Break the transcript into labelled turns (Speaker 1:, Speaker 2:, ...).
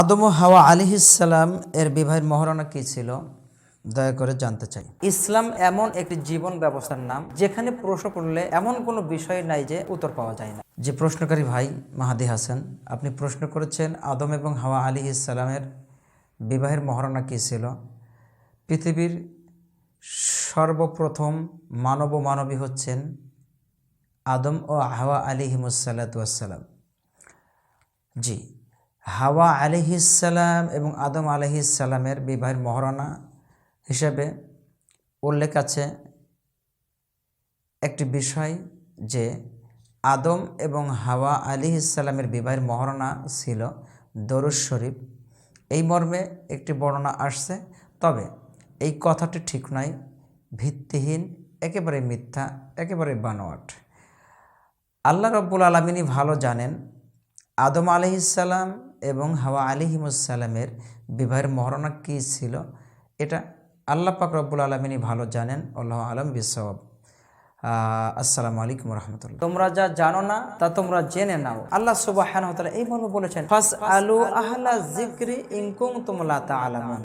Speaker 1: আদম হাওয়া আলিহিসাল্লাম এর বিবাহের মহারণা কি ছিল? দয়া করে জানতে চাই। ইসলাম এমন একটি জীবন ব্যবস্থার নাম, যেখানে প্রশ্ন করলে এমন কোনো বিষয় নাই যে উত্তর পাওয়া যায় না। যে প্রশ্নকারী ভাই মাহাদি হাসান, আপনি প্রশ্ন করেছেন আদম এবং হাওয়া আলী ইসলামের বিবাহের মহারণা কী ছিল? পৃথিবীর সর্বপ্রথম মানব মানবী হচ্ছেন আদম ও হাওয়া আলী হিমুসাল্লাতাম জি হাওয়া আলিহিসাল্লাম এবং আদম আলহিসাল্লামের বিবাহের মহারণা হিসেবে উল্লেখ আছে একটি বিষয় যে আদম এবং হাওয়া আলিহিসাল্লামের বিবাহের মহারণা ছিল দরুজ শরীফ। এই মর্মে একটি বর্ণনা আসছে, তবে এই কথাটি ঠিক নয়। ভিত্তিহীন, একেবারে মিথ্যা, একেবারে বানোয়াট। আল্লাহ রব্বুল আলমিনী ভালো জানেন আদম আলহিসাল্লাম এবং হাওয়া আলিহিমুসাল্লামের বিবাহের মহরণা কী ছিল? এটা আল্লাহ পাক রব্বুল আলমিনী ভালো জানেন, আল্লাহ আলম বিশ্বব আসসালামু আলাইকুম রহমতুল্লাহ। তোমরা যা জানো না, তা তোমরা জেনে নাও। আল্লাহ সুবাহ এই মর্ম বলেছেন ফাস আলু আহলা জিক্রি ইংকুম তুমলা তা আলামুন